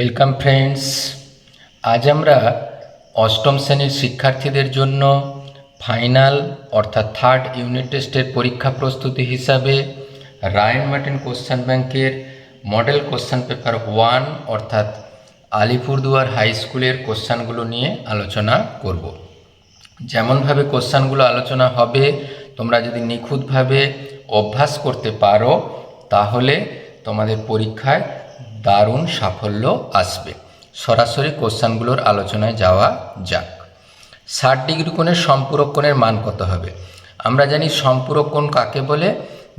Welcome friends আজ আমরা অষ্টম শ্রেণির শিক্ষার্থীদের জন্য ফাইনাল অর্থাৎ থার্ড ইউনিট টেস্টের পরীক্ষা প্রস্তুতি হিসাবে রায়ন মার্টিন কোশ্চেন ব্যাংকের মডেল কোশ্চেন পেপার ওয়ান অর্থাৎ আলিপুরদুয়ার হাই স্কুলের কোশ্চানগুলো নিয়ে আলোচনা করব। যেমনভাবে কোশ্চানগুলো আলোচনা হবে, তোমরা যদি নিখুঁতভাবে অভ্যাস করতে পারো, তাহলে তোমাদের পরীক্ষায় দারুণ সাফল্য আসবে। সরাসরি কোশ্চানগুলোর আলোচনায় যাওয়া যাক। ষাট ডিগ্রি কোণের সম্পূরক কোণের মান কত হবে? আমরা জানি সম্পূরক কোণ কাকে বলে?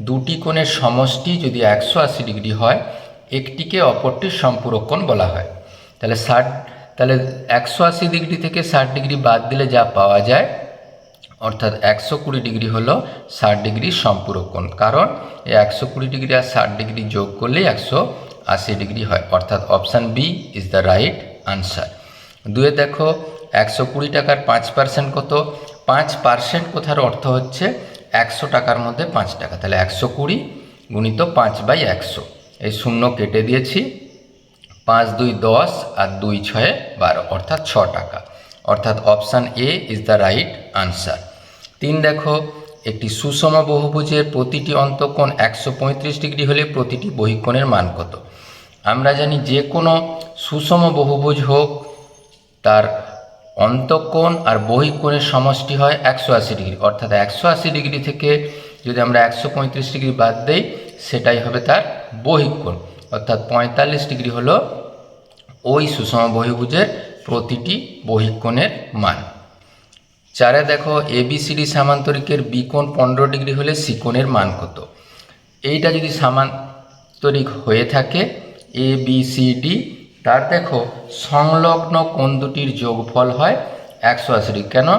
দুটি কোণের সমষ্টি যদি একশো আশি ডিগ্রি হয়, একটিকে অপরটির সম্পূরক কোণ বলা হয়। তাহলে ষাট, তাহলে একশো আশি ডিগ্রি থেকে ষাট ডিগ্রি বাদ দিলে যা পাওয়া যায়, অর্থাৎ একশো কুড়ি ডিগ্রি হলো ষাট ডিগ্রির সম্পূরক কোণ। কারণ এই একশো কুড়ি ডিগ্রি আর ষাট ডিগ্রি যোগ করলেই একশো আশি ডিগ্রি হয়। অর্থাৎ option B is the right answer. দুয়ে দেখো, একশো কুড়ি টাকার পাঁচ পার্সেন্ট কত? পাঁচ পার্সেন্ট কোথার অর্থ হচ্ছে একশো টাকার মধ্যে পাঁচ টাকা। তাহলে একশো কুড়ি গুণিত পাঁচ বাই একশো। এই শূন্য কেটে দিয়েছি। পাঁচ দুই দশ আর দুই ছয়ে বারো, অর্থাৎ ছ টাকা। অর্থাৎ option A is the right answer. তিন দেখো, একটি সুষম বহুভুজের প্রতিটি অন্তঃকোণ একশো পঁয়ত্রিশ ডিগ্রি হলে প্রতিটি বহিকোণের মান কত? আমরা জানি যে কোনো সুষম বহুভুজ হোক, তার অন্তঃকোণ আর বহিকোণের সমষ্টি হয় একশো আশি ডিগ্রি। অর্থাৎ একশো আশি ডিগ্রি থেকে যদি আমরা একশো পঁয়ত্রিশ ডিগ্রি বাদ দেই, সেটাই হবে তার বহিকোণ। অর্থাৎ পঁয়তাল্লিশ ডিগ্রি হলো ওই সুষম বহির্ভুজের প্রতিটি বহিকোণের মান। চারে দেখো এবিসিডি সামান্তরিকের বিকোণ পনেরো ডিগ্রি হলে সিকোণের মান কত? এইটা যদি সামান্তরিক হয়ে থাকে এ বি সি ডি তার দেখো, সংলগ্ন কোণ দুটির যোগফল হয়? একশো আশি। ডিগ্রি কেন?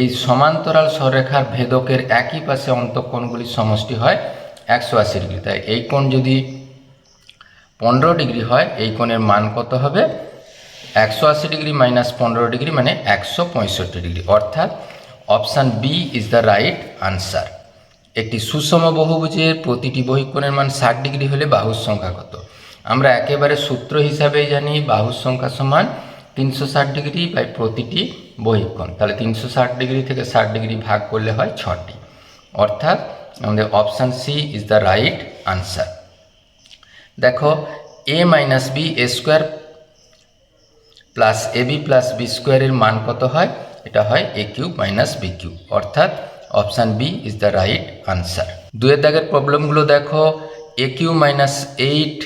এই সমান্তরাল সরেখার ভেদকের একই পাশে অন্তঃকোণগুলির সমষ্টি হয় একশো আশি ডিগ্রি। তাই এই কোণ যদি পনেরো ডিগ্রি হয়, এই কোণের মান কত হবে? একশো আশি ডিগ্রি মাইনাস পনেরো ডিগ্রি মানে একশো পঁয়ষট্টি ডিগ্রি। অর্থাৎ option B is the right answer একটি সুষম বহুভুজের প্রতিটি বহিকোণের মান ষাট ডিগ্রি হলে বাহুর সংখ্যা কত? আমরা একেবারে সূত্র হিসাবে জানি বাহুর সংখ্যা সমান তিনশো ষাট ডিগ্রি বাই প্রতিটি বহিকোণ। তাহলে তিনশো ষাট ডিগ্রি থেকে ষাট ডিগ্রি ভাগ করলে হয় ছটি। অর্থাৎ আমাদের option C is the right answer. দেখো, A minus B, A square plus A B plus B স্কোয়ারের মান কত হয়? এটা হয় A cube minus B cube. অর্থাৎ option B is the right answer. দুয়ের দাগের প্রবলেমগুলো দেখো, A cube minus eight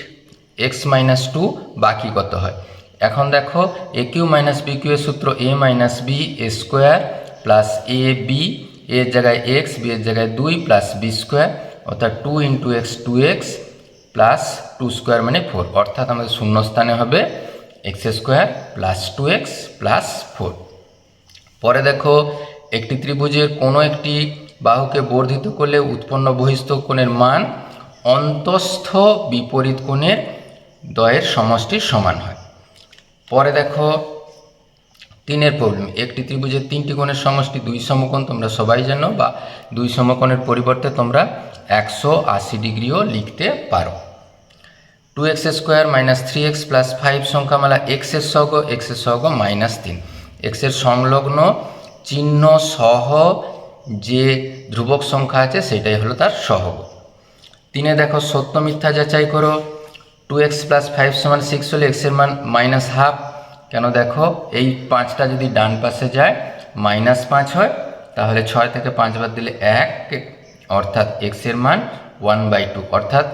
X minus two বাকি কত হয়? এখন দেখো A cube minus B cube এর সূত্র A minus B A square plus A B এর জায়গায় এক্স বি এর জায়গায় দুই প্লাস বি স্কোয়ার অর্থাৎ two into X two X plus two square মানে ফোর অর্থাৎ আমাদের শূন্যস্থানে হবে X square plus two X plus four পরে দেখো, একটি ত্রিভুজের কোনো একটি বাহুকে বর্ধিত করলে উৎপন্ন বহিস্থ কোণের মান অন্তস্থ বিপরীত কোণের দয়ের সমষ্টির সমান হয়। পরে দেখো, তিনের প্রবলেম, একটি ত্রিভুজের তিনটি কোণের সমষ্টি দুই সমকোণ, তোমরা সবাই জানো, বা দুই সমকোণের পরিবর্তে তোমরা একশো আশি ডিগ্রিও লিখতে পারো। Two X square minus three X plus five সংখ্যামালা এক্সের সহগ এক্সের সহগ মাইনাস তিন। এক্সের সংলগ্ন চিহ্ন সহ যে ধ্রুবক সংখ্যা আছে, সেটাই হলো তার সহগ। তিনে দেখো, সত্য মিথ্যা যাচাই করো। টু এক্স প্লাস ফাইভ সমান সিক্স হলে এক্সের মান মাইনাস হাফ কেন দেখো? এই পাঁচটা যদি ডান পাশে যায় মাইনাস পাঁচ হয়, তাহলে ছয় থেকে পাঁচ বাদ দিলে এক, অর্থাৎ এক্সের মান ওয়ান বাই টু অর্থাৎ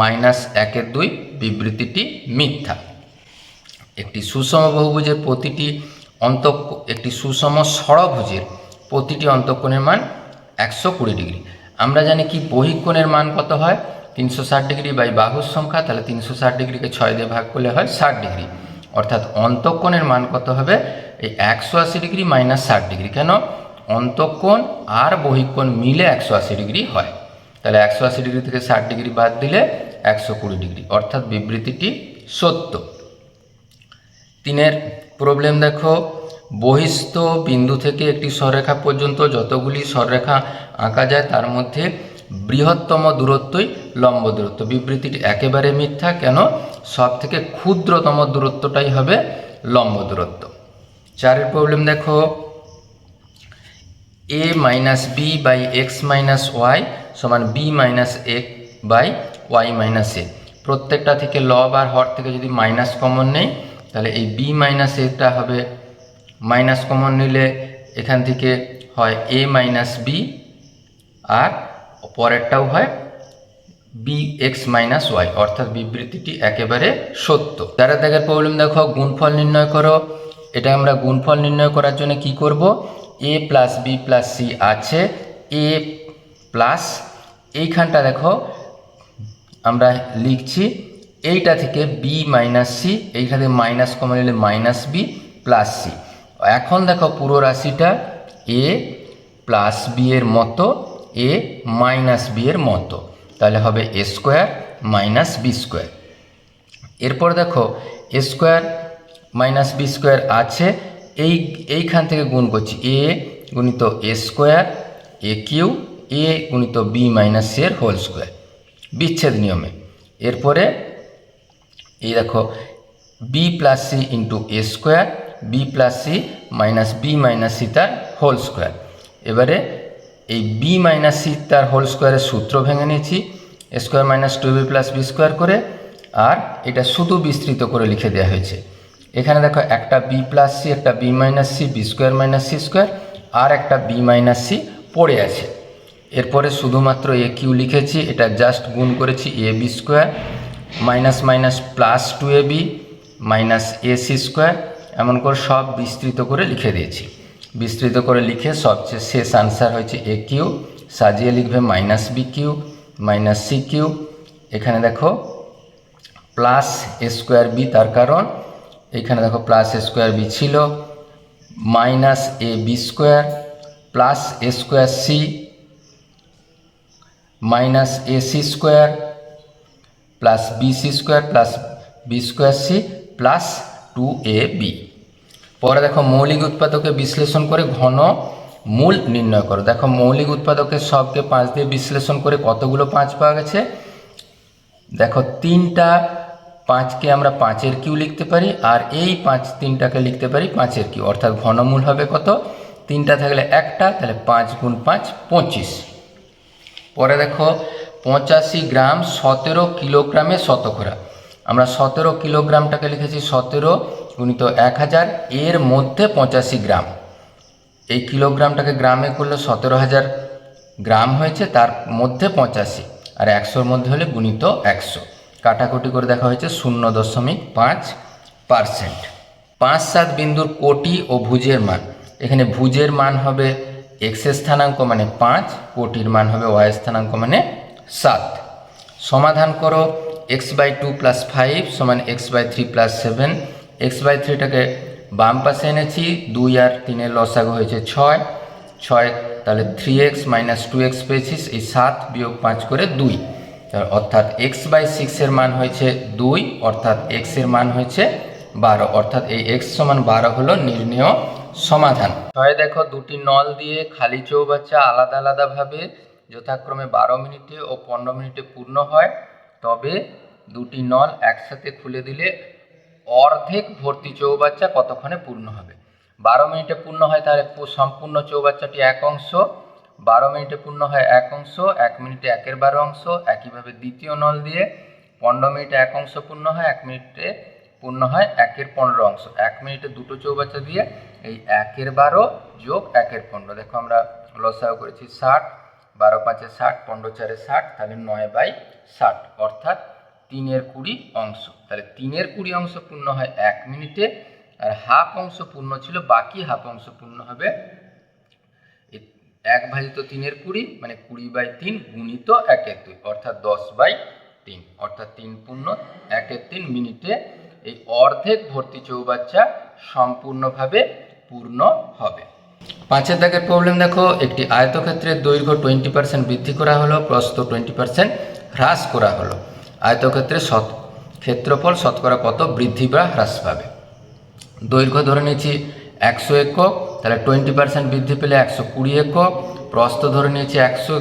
মাইনাস একের দুই বিবৃতিটি মিথ্যা। একটি সুষম বহুভুজের প্রতিটি অন্ত একটি সুষম ষড়ভুজের প্রতিটি অন্তঃকোণের মান একশো কুড়ি ডিগ্রি। আমরা জানি কি বহিকোণের মান কত হয়? তিনশো ষাট ডিগ্রি বাই বাহুর সংখ্যা, তাহলে তিনশো ষাট ডিগ্রিকে ছয় দিয়ে ভাগ করলে হয় ষাট ডিগ্রি। অর্থাৎ অন্তঃকোণের মান কত হবে? এই একশো আশি ডিগ্রি মাইনাস ষাট ডিগ্রি। কেন? অন্তঃকোণ আর বহিকোণ মিলে একশো আশি ডিগ্রি হয়। তাহলে একশো আশি ডিগ্রি থেকে ষাট ডিগ্রি বাদ দিলে একশো কুড়ি ডিগ্রি। অর্থাৎ বিবৃতিটি সত্য। তিনের প্রবলেম দেখো। বহিস্থ বিন্দু থেকে একটি সররেখা পর্যন্ত যতগুলি সররেখা আঁকা যায়, তার মধ্যে বৃহত্তম দূরত্বই লম্ব দূরত্ব। বিবৃতিটি একেবারে মিথ্যা, কেন? সব থেকে ক্ষুদ্রতম দূরত্বটাই হবে লম্ব দূরত্ব। চারের প্রবলেম দেখো। A minus b by x minus y সমান বি মাইনাস এক বাই ওয়াই মাইনাস এ প্রত্যেকটা থেকে লব আর হর থেকে যদি মাইনাস কমন নেই, তাহলে এই বি মাইনাস এটা হবে মাইনাস কমন নিলে এখান থেকে হয় এ মাইনাস বি আর পরেরটাও হয় বি এক্স মাইনাস ওয়াই অর্থাৎ বিবৃতিটি একেবারে সত্য। যারা দেখের প্রবলেম দেখো, গুণফল নির্ণয় করো। এটা আমরা গুণফল নির্ণয় করার জন্য কি করব? A plus b plus c আছে। এ প্লাস এইখানটা দেখো, আমরা লিখছি, এইটা থেকে বি মাইনাস সি এইখান থেকে মাইনাস কমে নিলে মাইনাস বি প্লাস সি এখন দেখো পুরো রাশিটা এ প্লাস বি এর মতো এ মাইনাস বি এর মতো। তাহলে হবে a square minus b square এরপর দেখো a square minus b square আছে, এই, এইখান থেকে গুণ করছি এ গুণিত এ স্কোয়ার এ কিউ এ গুণিত বি মাইনাস এর হোল স্কোয়ার বিচ্ছেদ নিয়মে। এরপরে, এই দেখো b plus c into a square b plus c minus b minus c তার হোল স্কোয়ার এবারে এই বি মাইনাস সি তার হোল স্কোয়ারের সূত্র ভেঙে নিয়েছি square minus two b plus b square করে, আর এটা শুধু বিস্তৃত করে লিখে দেওয়া হয়েছে। এখানে দেখো একটা বি প্লাস সি, একটা b minus c, b square minus c square, আর একটা বি মাইনাস সি পড়ে আছে। এরপরে শুধুমাত্র এ কিউ লিখেছি, এটা জাস্ট গুণ করেছি a b square, minus minus plus two a b, minus a c square, এমন করে সব বিস্তৃত করে লিখে দিয়েছি। বিস্তৃত করে লিখে সবচেয়ে শেষ আনসার হয়েছে এ কিউ, সাজিয়ে লিখবে minus b cube minus c cube এখানে দেখো প্লাস স্কোয়ার বি তার কারণ। এখানে দেখো প্লাস স্কোয়ার বি ছিল minus a b square plus square c minus a c square plus b c square plus b square c plus two a b পরে দেখো মৌলিক উৎপাদকে বিশ্লেষণ করে ঘন মূল নির্ণয় করো। দেখো, মৌলিক উৎপাদকের সবকে পাঁচ দিয়ে বিশ্লেষণ করে কতগুলো পাঁচ পাওয়া গেছে? দেখো, তিনটা পাঁচকে আমরা পাঁচের কিউ লিখতে পারি আর এই পাঁচ তিনটাকে লিখতে পারি পাঁচের কিউ। অর্থাৎ ঘনমূল হবে কত? তিনটা থাকলে একটা, তাহলে পাঁচ গুণ পাঁচ, পঁচিশ। পরে দেখো, পঁচাশি গ্রাম সতেরো কিলোগ্রামে শতকরা। আমরা সতেরো কিলোগ্রামটাকে লিখেছি সতেরো গুণিত এক হাজার, এর মধ্যে পঁচাশি গ্রাম। এই কিলোগ্রামটাকে গ্রামে করলে সতেরো হাজার গ্রাম হয়েছে, তার মধ্যে পঁচাশি। আর একশোর মধ্যে হলে গুণিত একশো। কাটাকুটি করে দেখা হয়েছে শূন্য দশমিক পাঁচ পারসেন্ট। পাঁচ সাত বিন্দুর কোটি ও ভুজের মান। এখানে ভুজের মান হবে এক্সের স্থানাঙ্ক মানে পাঁচ, কোটির মান হবে ওয়াই স্থানাঙ্ক মানে সাত। সমাধান করো x by two plus five সমান x by three plus seven x by থ্রিটাকে বাম পাশে এনেছি, দুই আর তিনের লসাগু হয়েছে ছয়। ছয়, তাহলে three x minus two x পেয়েছিস, এই সাত বিয়োগ পাঁচ করে দুই। অর্থাৎ এক্স বাই সিক্সের মান হয়েছে দুই, অর্থাৎ এক্সের মান হয়েছে বারো। অর্থাৎ এই এক্স সমান বারো হলো নির্ণেয় সমাধান। ছয় দেখো, দুটি নল দিয়ে খালি চৌবাচ্চা আলাদা আলাদাভাবে যথাক্রমে বারো মিনিটে ও পনেরো মিনিটে পূর্ণ হয়। তবে দুটি নল একসাথে খুলে দিলে অর্ধেক ভর্তি চৌবাচ্চা কতক্ষণে পূর্ণ হবে? বারো মিনিটে পূর্ণ হয় তাহলে সম্পূর্ণ চৌবাচ্চাটি এক অংশ, বারো মিনিটে পূর্ণ হয় এক অংশ, এক মিনিটে একের বারো অংশ, একইভাবে দ্বিতীয় নল দিয়ে পনেরো মিনিটে এক অংশ পূর্ণ হয়, এক মিনিটে পূর্ণ হয় একের পনেরো অংশ। এক মিনিটে দুটো চৌবাচ্চা দিয়ে এই একের বারো যোগ একের পনেরো। দেখো আমরা লসাও করেছি ষাট, বারো পাঁচে ষাট, পনেরো চারে ষাট, তাহলে নয় বাই ষাট। অর্থাৎ তিনের কুড়ি অংশ। তাহলে তিনের কুড়ি অংশ পূর্ণ হয় এক মিনিটে, আর হাফ অংশ পূর্ণ ছিল, বাকি হাফ অংশ পূর্ণ হবে এক ভাজিত তিনের কুড়ি মানে কুড়ি বাই তিন গুণিত একের দুই, অর্থাৎ দশ বাই তিন, অর্থাৎ তিন পূর্ণ একের তিন মিনিটে এই অর্ধেক ভর্তি চৌবাচ্চা সম্পূর্ণভাবে পূর্ণ হবে। পাঁচের দাগের প্রবলেম দেখো, একটি আয়তক্ষেত্রের দৈর্ঘ্য টোয়েন্টি পার্সেন্ট বৃদ্ধি করা হলো, প্রস্থ টোয়েন্টি পার্সেন্ট হ্রাস করা হলো। আয়তক্ষেত্রে শত ক্ষেত্রফল শতকরা কত? বৃদ্ধি বা হ্রাস পাবে। দৈর্ঘ্য ধরে নিয়েছি একশো একক, তাহলে টোয়েন্টি পার্সেন্ট বৃদ্ধি পেলে একশো কুড়ি একক, প্রস্থ ধরে নিয়েছি একশো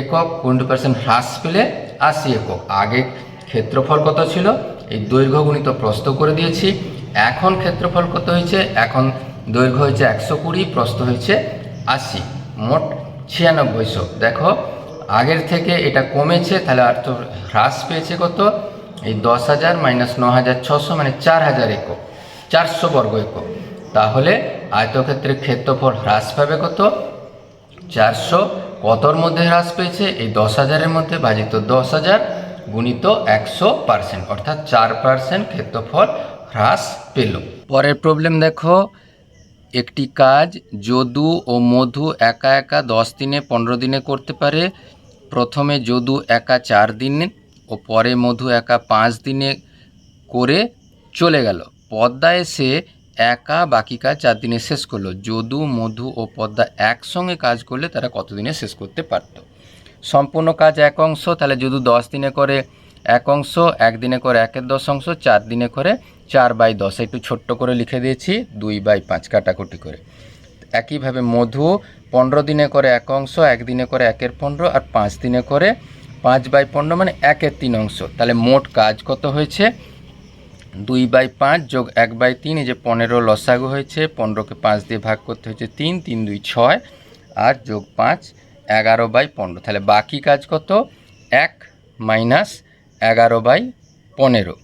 একক কুড়ি পার্সেন্ট হ্রাস পেলে আশি একক। আগে ক্ষেত্রফল কত ছিল? এই দৈর্ঘ্য গুণিত প্রস্থ করে দিয়েছি। এখন ক্ষেত্রফল কত হয়েছে? এখন দৈর্ঘ্য হয়েছে একশো কুড়ি, প্রস্থ হয়েছে আশি, মোট ছিয়ানব্বইশো দেখো আগের থেকে এটা কমেছে, তাহলে আর তো হ্রাস পেয়েছে কত? এই দশ হাজার মাইনাস ন হাজার ছশো মানে চার হাজার একক, চারশো বর্গ একক। তাহলে আয়তক্ষেত্রের ক্ষেত্রফল হ্রাস পাবে কত? চারশো। কতর মধ্যে হ্রাস পেয়েছে? এই দশ হাজারের মধ্যে ভাজিত দশ হাজার গুণিত একশো পার্সেন্ট অর্থাৎ চার পার্সেন্ট ক্ষেত্রফল হ্রাস পেল। পরের প্রবলেম দেখো, একটি কাজ যদু ও মধু একা একা দশ দিনে, পনেরো দিনে করতে পারে। প্রথমে যদু একা চার দিনে ও পরে মধু একা পাঁচ দিনে করে চলে গেল। পদ্মা এসে একা, বাকি কাজ চার দিনে শেষ করল। যদু, মধু ও পদ্মা একসঙ্গে কাজ করলে তারা কতদিনে শেষ করতে পারত? সম্পূর্ণ কাজ এক অংশ, তাহলে যদু দশ দিনে করে এক অংশ একদিনে করে একের দশ অংশ, চার দিনে করে চার বাই দশ। একটু ছোট্ট করে লিখে দিয়েছি, দুই বাই পাঁচ কাটাকুটি করে। একইভাবে মধু পনেরো দিনে করে এক অংশ একদিনে করে একের পনেরো আর পাঁচ দিনে করে পাঁচ বাই পনেরো মানে একের তিন অংশ। তাহলে মোট কাজ কত হয়েছে? দুই বাই পাঁচ যোগ এক বাই তিন, এই যে পনেরো লসাগু হয়েছে, পনেরোকে পাঁচ দিয়ে ভাগ করতে হয়েছে তিন তিন দুই ছয়, আর যোগ পাঁচ এগারো বাই পনেরো। তাহলে বাকি কাজ কত? এক মাইনাস এগারো বাই পনেরো।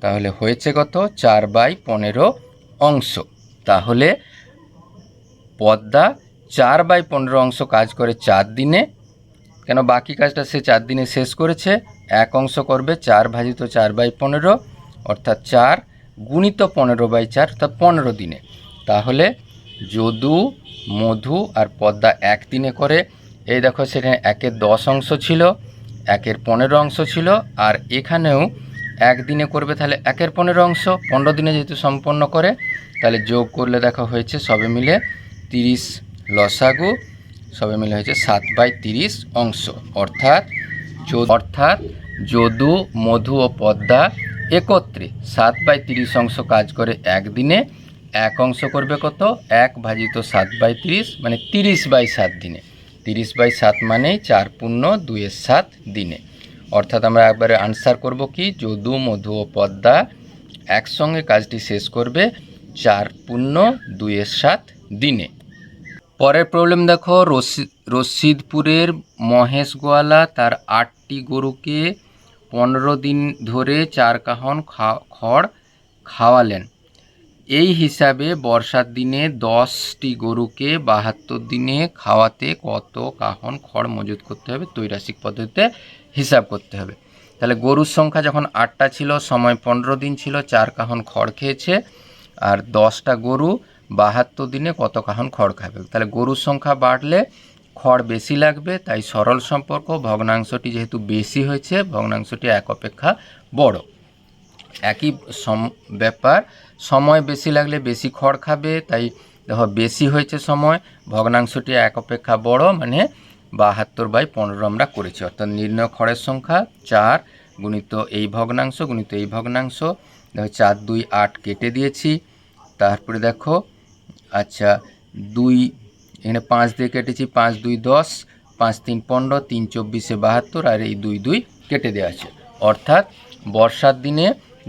তাহলে হয়েছে কত? চার বাই পনেরো অংশ। তাহলে পদ্মা চার বাই পনেরো অংশ কাজ করে চার দিনে। কেন বাকি কাজটা সে চার দিনে শেষ করেছে? এক অংশ করবে, চার ভাজিত চার বাই পনেরো, অর্থাৎ চার গুণিত পনেরো বাই চার, অর্থাৎ পনেরো দিনে। তাহলে যদু, মধু আর পদ্মা এক দিনে করে। এই দেখো সেখানে একের দশ অংশ ছিল, একের পনেরো অংশ ছিল, আর এখানেও একদিনে করবে তাহলে একের পনেরো অংশ, পনেরো দিনে যেহেতু সম্পন্ন করে, তাহলে যোগ করলে দেখা হয়েছে সবে মিলে তিরিশ লসাগু, সবে মিলে হয়েছে সাত বাই তিরিশ অংশ। অর্থাৎ অর্থাৎ যদু, মধু ও পদ্মা একত্রে সাত বাই তিরিশ অংশ কাজ করে একদিনে। এক অংশ করবে কত? এক ভাজিত সাত বাই তিরিশ মানে তিরিশ বাই সাত দিনে। তিরিশ বাই সাত মানেই চার পূর্ণ দুইয়ের সাত দিনে। অর্থাৎ আমরা একবারে আনসার করব কি? যদু, মধু ও পদ্মা একসঙ্গে কাজটি শেষ করবে চার পূর্ণ দুইয়ের সাত দিনে। পরের প্রবলেম দেখো, রশি রশিদপুরের মহেশ গোয়ালা তার আটটি গরুকে পনেরো দিন ধরে চার কাহন খড় খাওয়ালেন। এই হিসাবে বর্ষার দিনে দশটি গরুকে বাহাত্তর দিনে খাওয়াতে কত কাহন খড় মজুত করতে হবে? তৈরাসিক পদ্ধতিতে হিসাব করতে হবে। তাহলে গরুর সংখ্যা যখন আটটা ছিল, সময় পনেরো দিন ছিল, চার কাহন খড় খেয়েছে, আর দশটা গরু বাহাত্তর দিনে কত কাহন খড় খাবে? তাহলে গরুর সংখ্যা বাড়লে খড় বেশি লাগবে, তাই সরল সম্পর্ক, ভগ্নাংশটি যেহেতু বেশি হয়েছে, ভগ্নাংশটি এক অপেক্ষা বড়। একই সম, ব্যাপার, সময় বেশি লাগলে বেশি খড় খাবে, তাই দেখো বেশি হয়েছে সময়, ভগ্নাংশটি এক অপেক্ষা বড় মানে বাহাত্তর বাই পনেরো আমরা করেছি। অর্থাৎ নির্ণয় খড়ের সংখ্যা চার গুণিত এই ভগ্নাংশ, গুণিত এই ভগ্নাংশ, দেখো চার দুই আট কেটে দিয়েছি। তারপরে দেখো আচ্ছা দুই, এখানে পাঁচ দিয়ে কেটেছি, পাঁচ, দুই, দশ, পাঁচ, তিন, পনেরো, তিন, চব্বিশে বাহাত্তর, আর এই দুই দুই কেটে দেওয়া আছে। অর্থাৎ বর্ষার দিনে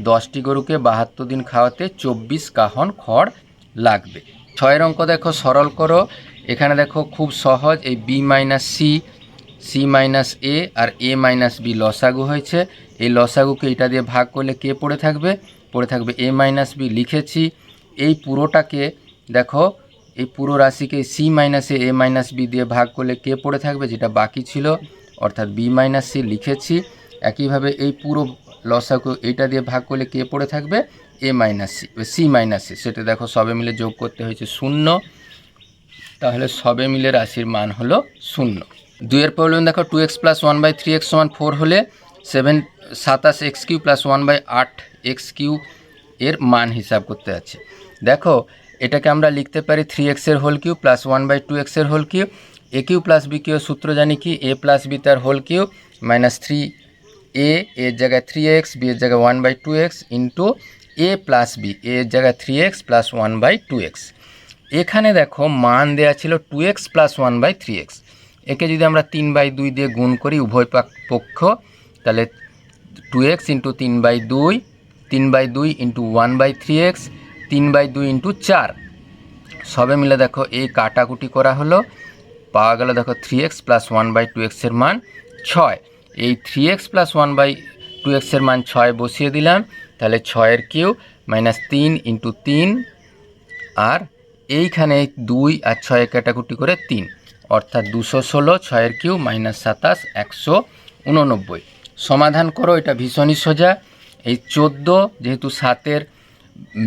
দশটি গরুকে বাহাত্তর দিন খাওয়াতে চব্বিশ কাহন খড় লাগবে। ছয়ের অঙ্ক দেখো, সরল করো। এখানে দেখো, খুব সহজ, এই b minus c c minus a, R a minus b লসাগু হয়েছে। এই লসাগুকে এটা দিয়ে ভাগ করলে কে পড়ে থাকবে? পড়ে থাকবে এ মাইনাস বি। লিখেছি, এই পুরোটাকে দেখো, এই পুরো রাশিকে সি মাইনাসে এ মাইনাস বি দিয়ে ভাগ করলে কে পড়ে থাকবে? যেটা বাকি ছিল, অর্থাৎ বি মাইনাস সি লিখেছি। একইভাবে এই পুরো লসাগু এইটা দিয়ে ভাগ করলে কে পড়ে থাকবে? A minus c c minus c সেটা দেখো, সবে মিলে যোগ করতে হয়েছে শূন্য। তাহলে সবে মিলে রাশির মান হলো শূন্য। দুইয়ের প্রবলেম দেখো two x plus one by three x সমান ফোর হলে সেভেন সাতাশ x cube plus one by আট এক্স কিউ এর মান হিসাব করতে আছে। দেখো এটাকে আমরা লিখতে পারি থ্রি এক্সের whole cube plus one by two এক্সের whole cube a cube plus b cube সূত্র জানি কি? এ প্লাস বি তার whole cube minus three a এর জায়গায় থ্রি এক্স বি এর জায়গায় one by two x into a plus b এর জায়গায় three x plus one by two x এখানে দেখো মান দেওয়া ছিল two x plus one by three x একে যদি আমরা তিন বাই দুই দিয়ে গুণ করি উভয় পাক- পক্ষ, তাহলে টু এক্স ইন্টু তিন বাই দুই, তিন বাই দুই into one by three x তিন বাই দুই ইন্টু চার। সবে মিলে দেখো এই কাটাকুটি করা হলো। পাওয়া গেল দেখো three x plus one by two এক্সের মান ছয়। এই three x plus one by two এক্সের মান ছয় বসিয়ে দিলাম। তাহলে ছয়ের কিউ মাইনাস তিন ইন্টু তিন আর এইখানে দুই আর ছয় কাটাকুটি করে তিন। অর্থাৎ দুশো ষোলো, ছয়ের কিউ মাইনাস সাতাশ, একশো উননব্বই। সমাধান করো, এটা ভীষণই সোজা। এই চোদ্দ যেহেতু সাতের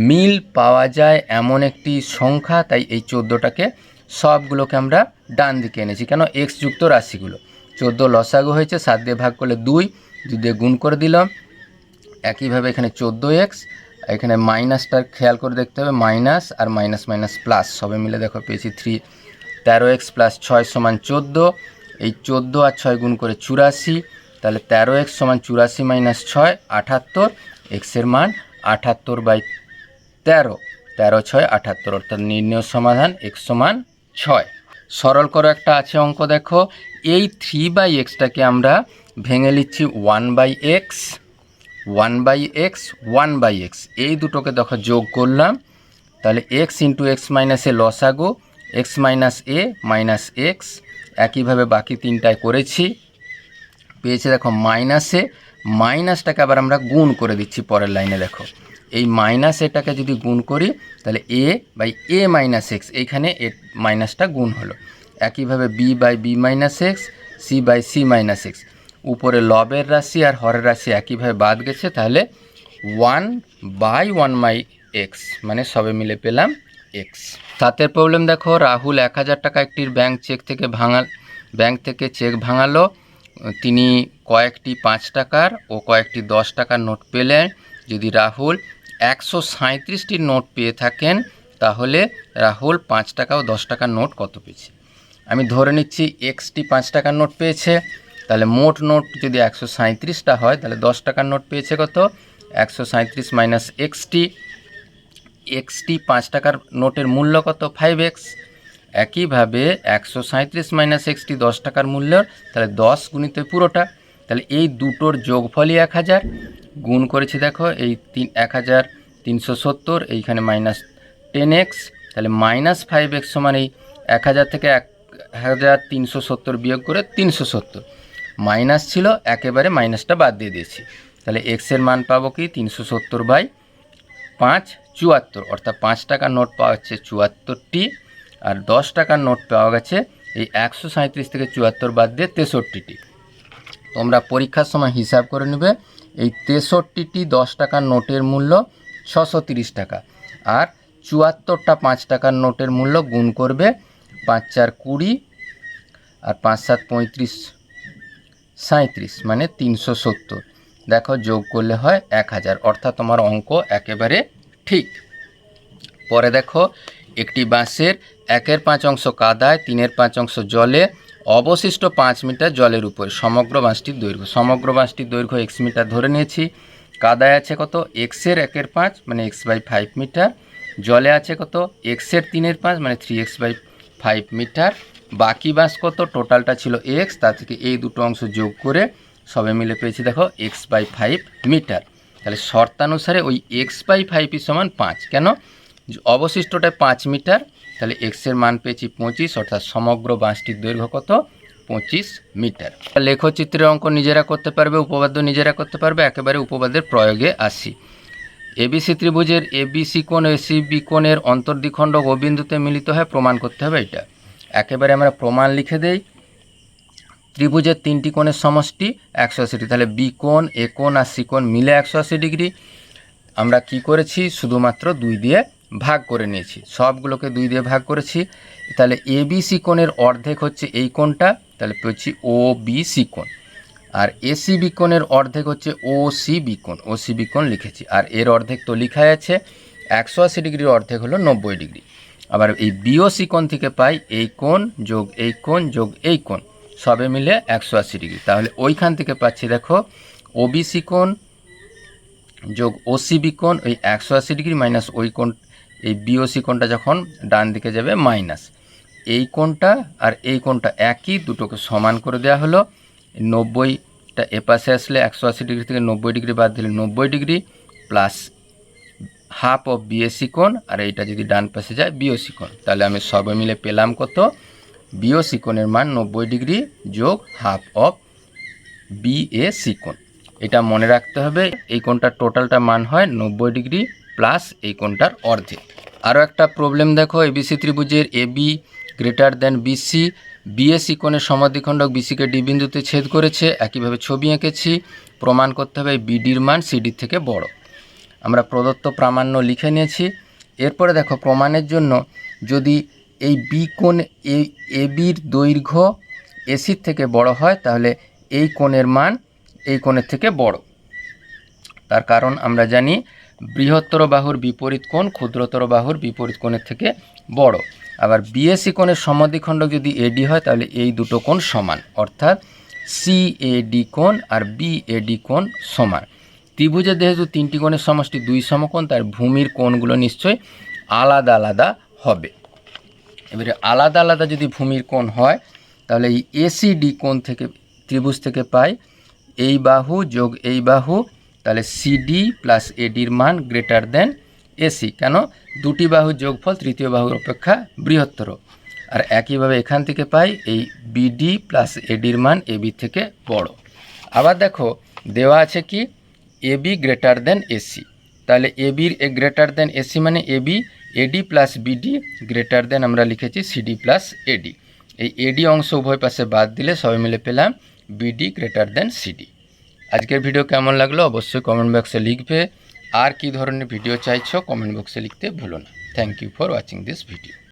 মিল পাওয়া যায় এমন একটি সংখ্যা, তাই এই চোদ্দোটাকে সবগুলোকে আমরা ডান দিকে এনেছি। কেন? এক্স যুক্ত রাশিগুলো। চোদ্দ লসাগু হয়েছে, সাত দিয়ে ভাগ করলে দুই দুই দিয়ে গুণ করে দিলাম। একইভাবে এখানে চোদ্দ এক্স এখানে মাইনাসটার খেয়াল করে দেখতে হবে, মাইনাস আর মাইনাস মাইনাস প্লাস, সবে মিলে দেখো পেয়েছি থ্রি তেরো এক্স প্লাস ছয় সমান চোদ্দ, এই চোদ্দ আর ছয় গুণ করে চুরাশি, তাহলে তেরো এক্স সমান চুরাশি মাইনাস ছয়, আটাত্তর এক্সের মান আটাত্তর বাই তেরো। তেরো ছয় আটাত্তর অর্থাৎ নির্ণয় সমাধান এক্স সমান ছয়। সরল করো একটা আছে অঙ্ক দেখো। এই থ্রি বাই এক্সটাকে আমরা ভেঙে নিচ্ছি one by x one by x one by x এই দুটোকে দেখো যোগ করলাম। তাহলে x into x minus a লসাগু x minus a minus x একইভাবে বাকি তিনটায় করেছি। পেয়েছে দেখো মাইনাসে মাইনাসটাকে আবার আমরা গুণ করে দিচ্ছি পরের লাইনে, দেখো। এই মাইনাস এটাকে যদি গুণ করি, তাহলে a by a minus x, এইখানে এ মাইনাসটা গুণ হলো। একইভাবে b by b minus x, c by c minus x. উপরে লবের রাশি আর হরের রাশি একইভাবে বাদ গেছে, তাহলে ওয়ান বাই ওয়ান মাই এক্স মানে সবে মিলে পেলাম এক্স। সাতের প্রবলেম দেখো, রাহুল এক হাজার টাকা একটির ব্যাংক চেক থেকে ভাঙাল, ব্যাংক থেকে চেক ভাঙালো। তিনি কয়েকটি পাঁচ টাকার ও কয়েকটি দশ টাকার নোট পেলেন। যদি রাহুল একশো সাঁত্রিশটি নোট পেয়ে থাকেন, তাহলে রাহুল পাঁচ টাকা ও দশ টাকার নোট কত পেয়েছে? আমি ধরে নিচ্ছি এক্সটি পাঁচ টাকার নোট পেয়েছে, তাহলে মোট নোট যদি একশো সাঁত্রিশটা হয়, তাহলে দশ টাকার নোট পেয়েছে কত? একশো সাঁত্রিশ মাইনাস এক্সটি এক্সটি পাঁচ টাকার নোটের মূল্য কত? ফাইভ এক্স একইভাবে একশো সাঁত্রিশ মাইনাস এক্সটি দশ টাকার মূল্য তাহলে দশ গুণিত পুরোটা, তাহলে এই দুটোর যোগফলই এক হাজার। গুণ করেছি দেখো, এই তিন এক হাজার তিনশো সত্তর, এইখানে মাইনাস টেন এক্স, তাহলে মাইনাস ফাইভ এক্স সমান এই এক হাজার থেকে এক হাজার তিনশো সত্তর বিয়োগ করে তিনশো সত্তর। মাইনাস ছিল, একেবারে মাইনাসটা বাদ দিয়ে দিয়েছি। তাহলে এক্সের মান পাবো কি? তিনশো সত্তর বাই পাঁচ, চুয়াত্তর। অর্থাৎ পাঁচ টাকার নোট পাওয়া যাচ্ছে চুয়াত্তরটি। আর দশ টাকার নোট পাওয়া গেছে এই একশো সাঁত্রিশ থেকে চুয়াত্তর বাদ দিয়ে তেষট্টিটি। তোমরা পরীক্ষার সময় হিসাব করে নেবে, এই তেষট্টিটি দশ টাকার নোটের মূল্য ছশো তিরিশ টাকা। আর চুয়াত্তরটা পাঁচ টাকার নোটের মূল্য গুণ করবে পাঁচ চার কুড়ি আর পাঁচ সাত পঁয়ত্রিশ সাঁত্রিশ মানে তিনশো সত্তর। দেখো যোগ করলে হয় এক হাজার, অর্থাৎ তোমার অঙ্ক একেবারে ঠিক। পরে দেখো একটি বাঁশের একের পাঁচ অংশ কাদায়, তিনের পাঁচ অংশ জলে, অবশিষ্ট পাঁচ মিটার জলের উপরে। সমগ্র বাঁশটির দৈর্ঘ্য, সমগ্র বাঁশটির দৈর্ঘ্য এক্স মিটার ধরে নিয়েছি। কাদায় আছে কত? এক্সের একের পাঁচ মানে এক্স বাই ফাইভ মিটার। জলে আছে কত? এক্সের তিনের পাঁচ মানে three x by five meter. বাকি বাঁশ কত? টোটালটা ছিল এক্স তার থেকে এই দুটো অংশ যোগ করে সবে মিলে পেয়েছি, দেখো এক্স বাই ফাইভ মিটার। তাহলে শর্তানুসারে ওই এক্স বাই ফাইভই সমান পাঁচ। কেন? অবশিষ্টটায় পাঁচ মিটার, তাহলে এক্সের মান পেয়েছি পঁচিশ, অর্থাৎ সমগ্র বাঁশটির দৈর্ঘ্য কত? পঁচিশ মিটার। লেখচিত্রের অঙ্ক নিজেরা করতে পারবে, উপপাদ্য নিজেরা করতে পারবে, একেবারে উপপাদ্যের প্রয়োগে আসি। এবিসি ত্রিভুজের এবিসি কোণ এসিবি কোণের অন্তর্দ্বিখণ্ড ও বিন্দুতে মিলিত হয় প্রমাণ করতে হবে এটা। একেবারে আমরা প্রমাণ লিখে দেই। ত্রিভুজের তিনটি কোণের সমষ্টি একশো আশি ডিগ্রি। তাহলে বি কোণ, এ কোণ আর সি কোণ মিলে একশো আশি ডিগ্রি। আমরা কি করেছি? শুধুমাত্র দুই দিয়ে ভাগ করে নিয়েছি। সবগুলোকে দুই দিয়ে ভাগ করেছি। তাহলে এ সি কোণের অর্ধেক হচ্ছে এই কোণটা, তাহলে পেয়েছি ও বি সি কোণ। আর এসি বিকোণের অর্ধেক হচ্ছে ও সি বিকোণ ও সি বিকোণ লিখেছি। আর এর অর্ধেক তো লেখাই আছে, একশো আশি ডিগ্রির অর্ধেক হলো নব্বই ডিগ্রি। আবার এই বিওসি কোণ থেকে পাই এই কোণ যোগ এই কোণ যোগ এই কোণ, সবে মিলে একশো আশি ডিগ্রি। তাহলে ওইখান থেকে পাচ্ছি দেখো ওবিসি কোণ যোগ ওসিবি কোণ ওই একশো আশি ডিগ্রি মাইনাস ওই কোণ, এই বিওসি কোণটা যখন ডান দিকে যাবে মাইনাস। এই কোণটা আর এই কোণটা একই, দুটোকে সমান করে দেওয়া হলো। নব্বইটা এপাশে আসলে একশো আশি ডিগ্রি থেকে নব্বই ডিগ্রি বাদ দিলে নব্বই degree plus half of BAC কোণ, আর এইটা যদি ডান পাশে যায় বিওসি কোণ। তাহলে আমি সবে মিলে পেলাম কত? বিওসি কোণের মান নব্বই ডিগ্রি যোগ হাফ অফ বিএসি কোণ। এটা মনে রাখতে হবে, এই কোণটার টোটালটা মান হয় নব্বই ডিগ্রি প্লাস এই কোণটার অর্ধেক। আরও একটা প্রবলেম দেখো এবিসি ত্রিভুজের AB greater than BC BAC কোণের সমাধিখণ্ডক বিসিকে ডি বিন্দুতে ছেদ করেছে, একইভাবে ছবি এঁকেছি, প্রমাণ করতে হবে বিডির মান সিডির থেকে বড়। আমরা প্রদত্ত প্রামাণ্য লিখে নিয়েছি। এরপরে দেখো, প্রমাণের জন্য যদি এই বি কোণ এ এবির দৈর্ঘ্য এসির থেকে বড় হয়, তাহলে এই কোণের মান এই কোণের থেকে বড়। তার কারণ আমরা জানি বৃহত্তর বাহুর বিপরীত কোণ ক্ষুদ্রতর বাহুর বিপরীত কোণের থেকে বড়। আবার বিএসি কোণের সমাধিখণ্ডক যদি এডি হয়, তাহলে এই দুটো কোণ সমান। অর্থাৎ সি সিএডি কোণ আর বি বিএডি কোণ সমান। ত্রিভুজে যেহেতু তিনটি কোণের সমষ্টি দুই সমকোণ, তার ভূমির কোণগুলো নিশ্চয়ই আলাদা আলাদা হবে। এবারে আলাদা আলাদা যদি ভূমির কোণ হয়, তাহলে এই এসিডি কোণ থেকে, ত্রিভুজ থেকে পাই এই বাহু যোগ এই বাহু, তাহলে সিডি প্লাস এডির মান গ্রেটার দেন এসি কেন? দুটি বাহু যোগফল তৃতীয় বাহুর অপেক্ষা বৃহত্তর। আর একইভাবে এখান থেকে পাই এই বিডি প্লাস এডির মান এবি থেকে বড়। আবার দেখো, দেওয়া আছে কি? এবি গ্রেটার দেন এসি তাহলে এবির এ গ্রেটার দেন এসি মানে AB AD plus BD greater than আমরা লিখেছি সিডি প্লাস এডি এই এডি অংশ উভয় পাশে বাদ দিলে সবাই মিলে পেলাম বিডি গ্রেটার দেন সিডি আজকের ভিডিও কেমন লাগল অবশ্যই কমেন্ট বক্সে লিখবে। আর কি ধরনের ভিডিও চাইছো কমেন্ট বক্সে লিখতে ভুলো না। Thank you for watching this video